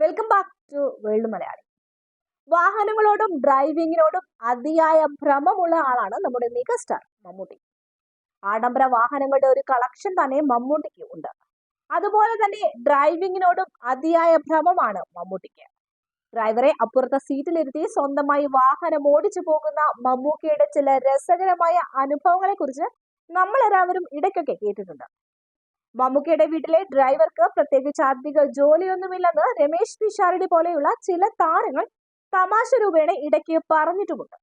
Welcome back to world Malayali വാഹനങ്ങളോടും ഡ്രൈവിങ്ങിനോടും അതിയായ ഭ്രമമുള്ള ആളാണ് നമ്മുടെ മെഗാസ്റ്റാർ മമ്മൂട്ടി. ആഡംബര വാഹനങ്ങളുടെ ഒരു കളക്ഷൻ തന്നെ മമ്മൂട്ടിക്ക് ഉണ്ട്. അതുപോലെ തന്നെ ഡ്രൈവിങ്ങിനോടും അതിയായ ഭ്രമമാണ് മമ്മൂട്ടിക്ക്. ഡ്രൈവറെ അപ്പുറത്തെ സീറ്റിലിരുത്തി സ്വന്തമായി വാഹനം ഓടിച്ചു പോകുന്ന മമ്മൂക്കയുടെ ചില രസകരമായ അനുഭവങ്ങളെ കുറിച്ച് നമ്മൾ എല്ലാവരും ഇടയ്ക്കൊക്കെ കേട്ടിട്ടുണ്ട്. മമ്മൂക്കയുടെ വീട്ടിലെ ഡ്രൈവർക്ക് പ്രത്യേകിച്ച് അധിക ജോലിയൊന്നുമില്ലെന്ന് രമേശ് പിഷാരടി പോലെയുള്ള ചില താരങ്ങൾ തമാശ രൂപേണ ഇടയ്ക്ക് പറഞ്ഞിട്ടുമുണ്ട്.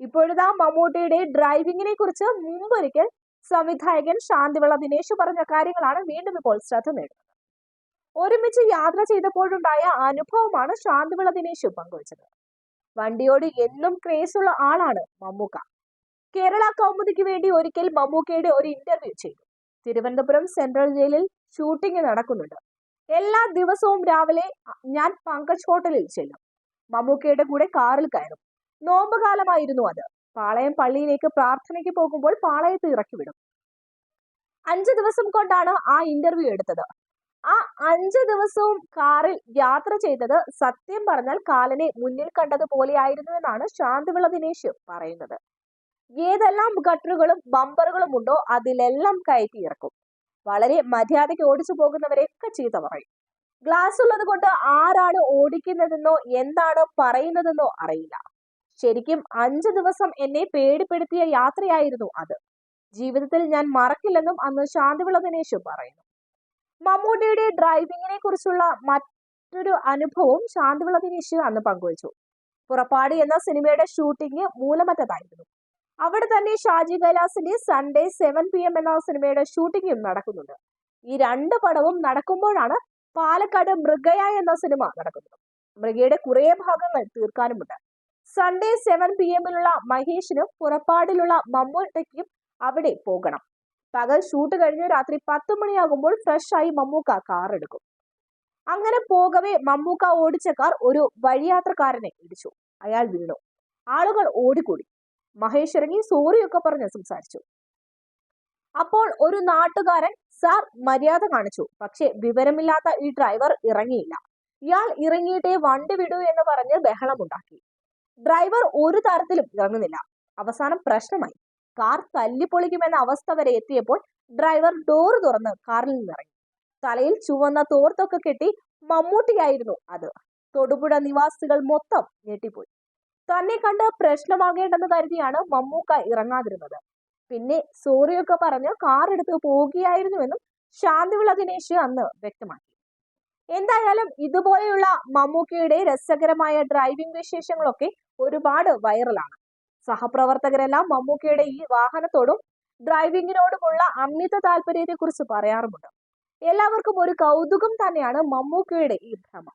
ഇപ്പോഴിതാ മമ്മൂട്ടിയുടെ ഡ്രൈവിങ്ങിനെ കുറിച്ച് മുമ്പൊരിക്കൽ സംവിധായകൻ ശാന്തിവിള ദിനേശ് പറഞ്ഞ കാര്യങ്ങളാണ് വീണ്ടും ഇപ്പോൾ ശ്രദ്ധ നേടുന്നത്. ഒരുമിച്ച് യാത്ര ചെയ്തപ്പോഴുണ്ടായ അനുഭവമാണ് ശാന്തിവിള ദിനേശ് പങ്കുവച്ചത്. വണ്ടിയോട് എന്നും ക്രേസുള്ള ആളാണ് മമ്മൂക്ക. കേരള കൗമുദിക്ക് വേണ്ടി ഒരിക്കൽ മമ്മൂക്കയുടെ ഒരു ഇന്റർവ്യൂ ചെയ്തു. തിരുവനന്തപുരം സെൻട്രൽ ജയിലിൽ ഷൂട്ടിംഗ് നടക്കുന്നുണ്ട്. എല്ലാ ദിവസവും രാവിലെ ഞാൻ പങ്കജ് ഹോട്ടലിൽ ചെല്ലും. മമ്മൂക്കയുടെ കൂടെ കാറിൽ കയറും. നോമ്പുകാലമായിരുന്നു അത്. പാളയം പള്ളിയിലേക്ക് പ്രാർത്ഥനയ്ക്ക് പോകുമ്പോൾ പാളയത്ത് ഇറക്കി വിടും. അഞ്ച് ദിവസം കൊണ്ടാണ് ആ ഇന്റർവ്യൂ എടുത്തത്. ആ അഞ്ച് ദിവസവും കാറിൽ യാത്ര ചെയ്തത് സത്യം പറഞ്ഞാൽ കാലനെ മുന്നിൽ കണ്ടതുപോലെയായിരുന്നു എന്നാണ് ശാന്തിവിള ദിനേശ് പറയുന്നത്. ഏതെല്ലാം ഗട്ടറുകളും ബമ്പറുകളും ഉണ്ടോ അതിലെല്ലാം കയറ്റി ഇറക്കും. വളരെ മര്യാദയ്ക്ക് ഓടിച്ചു പോകുന്നവരെയൊക്കെ ചീത്ത പറയും. ഗ്ലാസ് ഉള്ളത് കൊണ്ട് ആരാണ് ഓടിക്കുന്നതെന്നോ എന്താണ് പറയുന്നതെന്നോ അറിയില്ല. ശരിക്കും അഞ്ചു ദിവസം എന്നെ പേടിപ്പെടുത്തിയ യാത്രയായിരുന്നു അത്. ജീവിതത്തിൽ ഞാൻ മറക്കില്ലെന്നും അന്ന് ശാന്തിവിള ദിനേശ് പറയുന്നു. മമ്മൂട്ടിയുടെ ഡ്രൈവിങ്ങിനെ കുറിച്ചുള്ള മറ്റൊരു അനുഭവവും ശാന്തിവിള ദിനേശ് അന്ന് പങ്കുവച്ചു. പുറപ്പാട് എന്ന സിനിമയുടെ ഷൂട്ടിംഗ് മൂലമറ്റത്തായിരുന്നു അവിടെ തന്നെ ഷാജി കൈലാസിന്റെ സൺഡേ സെവൻ പി എം എന്ന സിനിമയുടെ ഷൂട്ടിംഗും നടക്കുന്നുണ്ട്. ഈ രണ്ട് പടവും നടക്കുമ്പോഴാണ് പാലക്കാട് മൃഗയ എന്ന സിനിമ നടക്കുന്നത്. മൃഗയുടെ കുറേ ഭാഗങ്ങൾ തീർക്കാനുമുണ്ട്. സൺഡേ സെവൻ പി എമ്മിലുള്ള മഹേഷിനും പുറപ്പാടിലുള്ള മമ്മൂട്ടയ്ക്കും അവിടെ പോകണം. പകൽ ഷൂട്ട് കഴിഞ്ഞ് രാത്രി പത്ത് മണിയാകുമ്പോൾ ഫ്രഷ് ആയി മമ്മൂക്ക കാർ എടുക്കും. അങ്ങനെ പോകവേ മമ്മൂക്ക ഓടിച്ച കാർ ഒരു വഴിയാത്രക്കാരനെ ഇടിച്ചു. അയാൾ വീണു. ആളുകൾ ഓടിക്കൂടി. മഹേഷ് ഇറങ്ങി സോറിയൊക്കെ പറഞ്ഞ് സംസാരിച്ചു. അപ്പോൾ ഒരു നാട്ടുകാരൻ സാർ മര്യാദ കാണിച്ചു. പക്ഷെ വിവരമില്ലാത്ത ഈ ഡ്രൈവർ ഇറങ്ങിയില്ല. ഇയാൾ ഇറങ്ങിയിട്ടേ വണ്ടി വിടൂ എന്ന് പറഞ്ഞ് ബഹളമുണ്ടാക്കി. ഡ്രൈവർ ഒരു തരത്തിലും ഇറങ്ങുന്നില്ല. അവസാനം പ്രശ്നമായി. കാർ തല്ലിപ്പൊളിക്കുമെന്ന അവസ്ഥ വരെ എത്തിയപ്പോൾ ഡ്രൈവർ ഡോർ തുറന്ന് കാറിൽ നിന്നിറങ്ങി. തലയിൽ ചുവന്ന തോർത്തൊക്കെ കെട്ടി മമ്മൂട്ടിയായിരുന്നു അത്. തൊടുപുഴ നിവാസികൾ മൊത്തം ഞെട്ടിപ്പോയി. തന്നെ കണ്ട് പ്രശ്നമാകേണ്ടെന്ന് കരുതിയാണ് മമ്മൂക്ക ഇറങ്ങാതിരുന്നത്. പിന്നെ സോറിയൊക്കെ പറഞ്ഞ് കാർ എടുത്ത് പോവുകയായിരുന്നുവെന്നും ശാന്തിവിള ദിനേശ് അന്ന് വ്യക്തമാക്കി. എന്തായാലും ഇതുപോലെയുള്ള മമ്മൂക്കയുടെ രസകരമായ ഡ്രൈവിംഗ് വിശേഷങ്ങളൊക്കെ ഒരുപാട് വൈറലാണ്. സഹപ്രവർത്തകരെല്ലാം മമ്മൂക്കയുടെ ഈ വാഹനത്തോടും ഡ്രൈവിങ്ങിനോടുമുള്ള അമിത താല്പര്യത്തെ കുറിച്ച് പറയാറുമുണ്ട്. എല്ലാവർക്കും ഒരു കൗതുകം തന്നെയാണ് മമ്മൂക്കയുടെ ഈ ഭ്രമം.